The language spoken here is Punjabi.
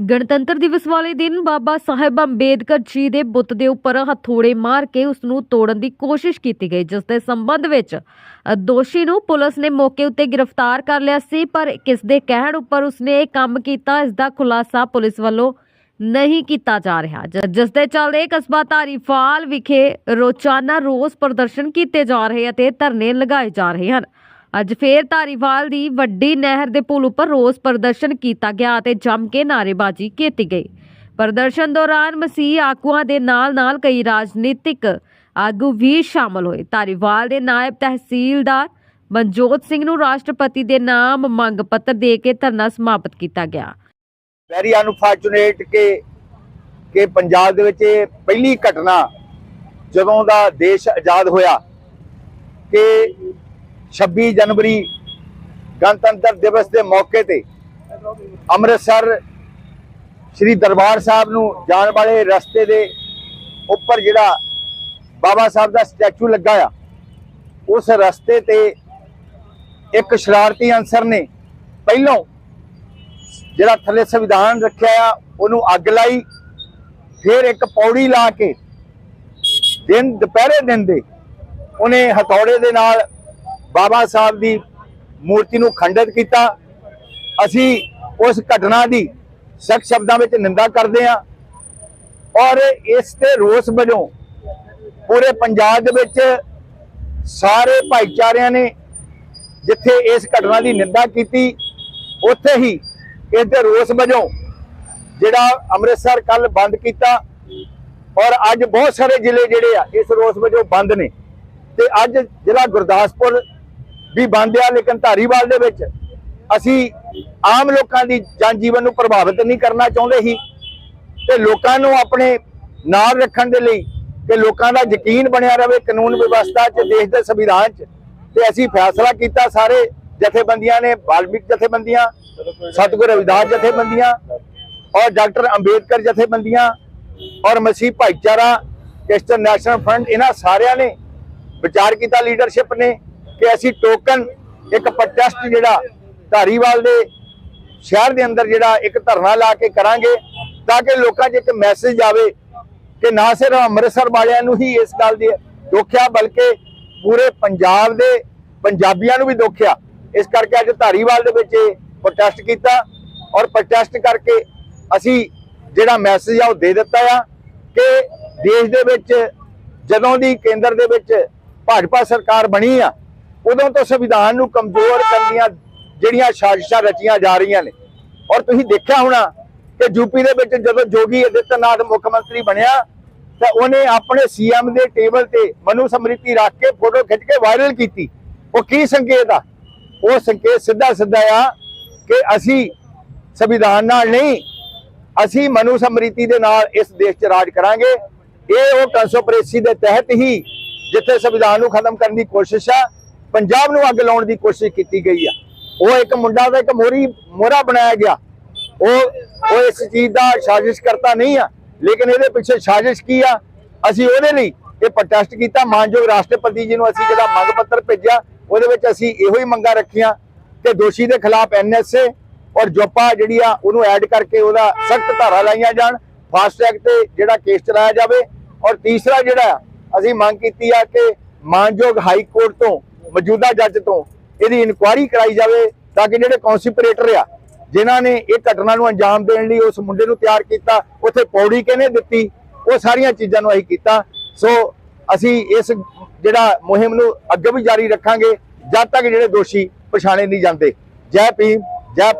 ਗਣਤੰਤਰ ਦਿਵਸ ਵਾਲੇ ਦਿਨ ਬਾਬਾ ਸਾਹਿਬ ਅੰਬੇਦਕਰ ਜੀ ਦੇ ਬੁੱਤ ਦੇ ਉੱਪਰ ਹਥੋੜੇ ਮਾਰ ਕੇ ਉਸ ਨੂੰ ਤੋੜਨ ਦੀ ਕੋਸ਼ਿਸ਼ ਕੀਤੀ ਗਈ, ਜਿਸ ਦੇ ਸੰਬੰਧ ਵਿੱਚ ਦੋਸ਼ੀ ਨੂੰ ਪੁਲਿਸ ਨੇ ਮੌਕੇ ਉੱਤੇ ਗ੍ਰਿਫਤਾਰ ਕਰ ਲਿਆ ਸੀ, ਪਰ ਕਿਸ ਦੇ ਕਹਿਣ ਉੱਪਰ ਉਸਨੇ ਇਹ ਕੰਮ ਕੀਤਾ, ਇਸ ਦਾ ਖੁਲਾਸਾ ਪੁਲਿਸ ਵੱਲੋਂ ਨਹੀਂ ਕੀਤਾ ਜਾ ਰਿਹਾ। ਜ- ਜਿਸ ਦੇ ਚੱਲਦੇ ਕਸਬਾ ਧਾਰੀਫਾਲ ਵਿਖੇ ਰੋਜ਼ਾਨਾ ਰੋਸ ਪ੍ਰਦਰਸ਼ਨ ਕੀਤੇ ਜਾ ਰਹੇ ਅਤੇ ਧਰਨੇ ਲਗਾਏ ਜਾ ਰਹੇ ਹਨ। ਅੱਜ ਫੇਰ ਧਾਰੀਵਾਲ ਦੀ ਵੱਡੀ ਨਹਿਰ ਦੇ ਪੁਲ ਉੱਪਰ ਰੋਸ ਪ੍ਰਦਰਸ਼ਨ ਕੀਤਾ ਗਿਆ ਅਤੇ ਜੰਮ ਕੇ ਨਾਅਰੇਬਾਜ਼ੀ ਕੀਤੀ ਗਈ। ਪ੍ਰਦਰਸ਼ਨ ਦੌਰਾਨ ਮਸੀਹ ਆਗੂਆਂ ਦੇ ਨਾਲ-ਨਾਲ ਕਈ ਰਾਜਨੀਤਿਕ ਆਗੂ ਵੀ ਸ਼ਾਮਲ ਹੋਏ। ਧਾਰੀਵਾਲ ਦੇ ਨਾਇਬ ਤਹਿਸੀਲਦਾਰ ਮਨਜੋਤ ਸਿੰਘ ਨੂੰ ਰਾਸ਼ਟਰਪਤੀ ਦੇ ਨਾਮ ਮੰਗ ਪੱਤਰ ਦੇ ਕੇ ਧਰਨਾ ਸਮਾਪਤ ਕੀਤਾ ਗਿਆ। ਵੈਰੀ ਅਨਫੋਰਚੂਨੇਟ ਕਿ ਕਿ ਪੰਜਾਬ ਦੇ ਵਿੱਚ ਇਹ ਪਹਿਲੀ ਘਟਨਾ ਜਦੋਂ ਦਾ ਦੇਸ਼ ਆਜ਼ਾਦ ਹੋਇਆ ਕਿ 26 ਜਨਵਰੀ ਗਣਤੰਤਰ ਦਿਵਸ ਦੇ ਮੌਕੇ ਤੇ ਅੰਮ੍ਰਿਤਸਰ ਸ੍ਰੀ ਦਰਬਾਰ ਸਾਹਿਬ ਨੂੰ ਜਾਣ ਵਾਲੇ ਰਸਤੇ ਦੇ ਉੱਪਰ ਜਿਹੜਾ ਬਾਬਾ ਸਾਹਿਬ ਦਾ ਸਟੈਚੂ ਲੱਗਾ ਆ, ਉਸ ਰਸਤੇ ਤੇ ਇੱਕ ਸ਼ਰਾਰਤੀ ਅਨਸਰ ਨੇ ਪਹਿਲੋਂ ਜਿਹੜਾ ਥੱਲੇ ਸੰਵਿਧਾਨ ਰੱਖਿਆ ਆ, ਉਹਨੂੰ ਅੱਗ ਲਾਈ, ਫਿਰ ਇੱਕ ਪੌੜੀ ਲਾ ਕੇ ਦਿਨ, ਦੁਪਹਿਰੇ ਦਿਨ ਦੇ ਉਹਨੇ ਹਥੌੜੇ ਦੇ ਨਾਲ ਬਾਬਾ ਸਾਹਿਬ ਦੀ ਮੂਰਤੀ ਨੂੰ ਖੰਡਿਤ ਕੀਤਾ। ਅਸੀਂ ਉਸ ਘਟਨਾ ਦੀ ਸਖਤ ਸ਼ਬਦਾਂ ਵਿੱਚ ਨਿੰਦਾ ਕਰਦੇ ਹਾਂ ਔਰ ਇਸ ਤੇ ਰੋਸ ਵਜੋਂ ਪੂਰੇ ਪੰਜਾਬ ਦੇ ਵਿੱਚ ਸਾਰੇ ਭਾਈਚਾਰਿਆਂ ਨੇ ਜਿੱਥੇ ਇਸ ਘਟਨਾ ਦੀ ਨਿੰਦਾ ਕੀਤੀ, ਉੱਥੇ ਹੀ ਇਸ ਦੇ ਰੋਸ ਵਜੋਂ ਜਿਹੜਾ ਅੰਮ੍ਰਿਤਸਰ ਕੱਲ ਬੰਦ ਕੀਤਾ ਔਰ ਅੱਜ ਬਹੁਤ ਸਾਰੇ ਜ਼ਿਲ੍ਹੇ ਜਿਹੜੇ ਆ, ਇਸ ਰੋਸ ਵਜੋਂ ਬੰਦ ਨੇ। ਤੇ ਅੱਜ ਜ਼ਿਲ੍ਹਾ ਗੁਰਦਾਸਪੁਰ ਵੀ ਬੰਦ ਆ, ਲੇਕਿਨ ਧਾਰੀਵਾਲ ਦੇ ਵਿੱਚ ਅਸੀਂ ਆਮ ਲੋਕਾਂ ਦੀ ਜਨ ਜੀਵਨ ਨੂੰ ਪ੍ਰਭਾਵਿਤ ਨਹੀਂ ਕਰਨਾ ਚਾਹੁੰਦੇ ਸੀ ਤੇ ਲੋਕਾਂ ਨੂੰ ਆਪਣੇ ਨਾਲ ਰੱਖਣ ਦੇ ਲਈ ਕਿ ਲੋਕਾਂ ਦਾ ਯਕੀਨ ਬਣਿਆ ਰਹੇ ਕਾਨੂੰਨ ਵਿਵਸਥਾ 'ਚ, ਦੇਸ਼ ਦੇ ਸੰਵਿਧਾਨ 'ਚ। ਤੇ ਅਸੀਂ ਫੈਸਲਾ ਕੀਤਾ, ਸਾਰੇ ਜਥੇਬੰਦੀਆਂ ਨੇ ਬਾਲਮਿਕ ਜਥੇਬੰਦੀਆਂ, ਸਤਿਗੁਰ ਰਵਿਦਾਸ ਜਥੇਬੰਦੀਆਂ ਔਰ ਡਾਕਟਰ ਅੰਬੇਦਕਰ ਜਥੇਬੰਦੀਆਂ ਔਰ ਮਸੀਹ ਭਾਈਚਾਰਾ ਕ੍ਰਿਸਚਨ ਨੈਸ਼ਨਲ ਫਰੰਟ, ਇਹਨਾਂ ਸਾਰਿਆਂ ਨੇ ਵਿਚਾਰ ਕੀਤਾ, ਲੀਡਰਸ਼ਿਪ ਨੇ। ਕਿ ਅਸੀਂ ਟੋਕਨ ਇੱਕ ਪ੍ਰੋਟੈਸਟ ਜਿਹੜਾ ਧਾਰੀਵਾਲ ਦੇ ਸ਼ਹਿਰ ਦੇ ਅੰਦਰ ਜਿਹੜਾ ਇੱਕ ਧਰਨਾ ਲਾ ਕੇ ਕਰਾਂਗੇ ਤਾਂ ਕਿ ਲੋਕਾਂ 'ਚ ਇੱਕ ਮੈਸੇਜ ਆਵੇ ਕਿ ਨਾ ਸਿਰਫ ਅੰਮ੍ਰਿਤਸਰ ਵਾਲਿਆਂ ਨੂੰ ਹੀ ਇਸ ਗੱਲ ਦੀ ਦੁੱਖ ਆ ਬਲਕਿ ਪੂਰੇ ਪੰਜਾਬ ਦੇ ਪੰਜਾਬੀਆਂ ਨੂੰ ਵੀ ਦੁੱਖ ਆ ਇਸ ਕਰਕੇ ਅੱਜ ਧਾਰੀਵਾਲ ਦੇ ਵਿੱਚ ਇਹ ਪ੍ਰੋਟੈਸਟ ਕੀਤਾ ਔਰ ਪ੍ਰੋਟੈਸਟ ਕਰਕੇ ਅਸੀਂ ਜਿਹੜਾ ਮੈਸੇਜ ਆ ਉਹ ਦੇ ਦਿੱਤਾ ਆ ਕਿ ਦੇਸ਼ ਦੇ ਵਿੱਚ ਜਦੋਂ ਦੀ ਕੇਂਦਰ ਦੇ ਵਿੱਚ ਭਾਜਪਾ ਸਰਕਾਰ ਬਣੀ ਆ ਉਦੋਂ ਤੋਂ ਸੰਵਿਧਾਨ ਨੂੰ ਕਮਜ਼ੋਰ ਕਰਨ ਦੀਆਂ ਜਿਹੜੀਆਂ ਸਾਜ਼ਿਸ਼ਾਂ ਰਚੀਆਂ ਜਾ ਰਹੀਆਂ ਨੇ। ਔਰ ਤੁਸੀਂ ਦੇਖਿਆ ਹੋਣਾ ਕਿ ਯੂਪੀ ਦੇ ਵਿੱਚ ਜਦੋਂ ਜੋਗੀ ਆਦਿੱਤਿਆਨਾਥ ਮੁੱਖ ਮੰਤਰੀ ਬਣਿਆ, ਤਾਂ ਉਹਨੇ ਆਪਣੇ ਸੀਐਮ ਦੇ ਟੇਬਲ ਤੇ ਮਨੂ ਸਮ੍ਰਿਤੀ ਰੱਖ ਕੇ ਫੋਟੋ ਖਿੱਚ ਕੇ ਵਾਇਰਲ ਕੀਤੀ। ਉਹ ਕੀ ਸੰਕੇਤ ਆ? ਉਹ ਸੰਕੇਤ ਸਿੱਧਾ ਸਿੱਧਾ ਆ ਕਿ ਅਸੀਂ ਸੰਵਿਧਾਨ ਨਾਲ ਨਹੀਂ, ਅਸੀਂ ਮਨੂ ਸਮ੍ਰਿਤੀ ਦੇ ਨਾਲ ਇਸ ਦੇਸ਼ 'ਚ ਰਾਜ ਕਰਾਂਗੇ। ਇਹ ਉਹ ਕੰਸੋਪਰੇਸੀ ਦੇ ਤਹਿਤ ਹੀ ਜਿੱਥੇ ਸੰਵਿਧਾਨ ਨੂੰ ਖਤਮ ਕਰਨ ਦੀ ਕੋਸ਼ਿਸ਼ ਆ ਪੰਜਾਬ ਨੂੰ ਅੱਗ ਲਾਉਣ ਦੀ ਕੋਸ਼ਿਸ਼ ਕੀਤੀ ਗਈ ਆ। ਉਹ ਇੱਕ ਮੁੰਡਾ ਦਾ ਇੱਕ ਮੋਰੀ ਮੋਰਾ ਬਣਾਇਆ ਗਿਆ। ਉਹ ਉਹ ਇਸ ਚੀਜ਼ ਦਾ ਸਾਜ਼ਿਸ਼ ਕਰਤਾ ਨਹੀਂ ਆ। ਲੇਕਿਨ ਇਹਦੇ ਪਿੱਛੇ ਸਾਜ਼ਿਸ਼ ਕੀ ਆ? ਅਸੀਂ ਉਹਦੇ ਲਈ ਇਹ ਪ੍ਰੋਟੈਸਟ ਕੀਤਾ। ਮਾਨਯੋਗ ਰਾਸ਼ਟਰਪਤੀ ਜੀ ਨੂੰ ਅਸੀਂ ਜਿਹੜਾ ਮੰਗ ਪੱਤਰ ਭੇਜਿਆ, ਉਹਦੇ ਵਿੱਚ ਅਸੀਂ ਇਹੋ ਹੀ ਮੰਗਾਂ ਰੱਖੀਆਂ ਕਿ ਦੋਸ਼ੀ ਦੇ ਖਿਲਾਫ ਐਨਐਸਏ ਔਰ ਜੋਪਾ ਜਿਹੜੀ ਆ, ਉਹਨੂੰ ਐਡ ਕਰਕੇ ਉਹਦਾ ਸਖਤ ਧਾਰਾ ਲਾਈਆਂ ਜਾਣ। ਫਾਸਟ ਟਰੈਕ ਤੇ ਜਿਹੜਾ ਕੇਸ ਚਲਾਇਆ ਜਾਵੇ। ਔਰ ਤੀਸਰਾ ਜਿਹੜਾ, ਅਸੀਂ ਮੰਗ ਕੀਤੀ ਆ ਕਿ ਮਾਨਯੋਗ ਹਾਈ ਕੋਰਟ ਤੋਂ ਮੌਜੂਦਾ ਜੱਜ ਤੋਂ ਇਹਦੀ ਇਨਕੁਆਇਰੀ ਕਰਾਈ ਜਾਵੇ ਤਾਂ ਕਿ ਜਿਹੜੇ ਕੌਂਸਪੀਰੇਟਰ ਆ, ਜਿਨ੍ਹਾਂ ਨੇ ਇਹ ਘਟਨਾ ਨੂੰ ਅੰਜਾਮ ਦੇਣ ਲਈ ਉਸ ਮੁੰਡੇ ਨੂੰ ਤਿਆਰ ਕੀਤਾ, ਉੱਥੇ ਪੌੜੀ ਕਿਹਨੇ ਦਿੱਤੀ, ਉਹ ਸਾਰੀਆਂ ਚੀਜ਼ਾਂ ਨੂੰ ਅਸੀਂ ਕੀਤਾ। ਸੋ ਅਸੀਂ ਇਸ ਜਿਹੜਾ ਮੁਹਿੰਮ ਨੂੰ ਅੱਗੇ ਵੀ ਜਾਰੀ ਰੱਖਾਂਗੇ, ਜਦ ਤੱਕ ਜਿਹੜੇ ਦੋਸ਼ੀ ਪਛਾਣੇ ਨਹੀਂ ਜਾਂਦੇ। ਜੈ ਭੀਮ, ਜੈ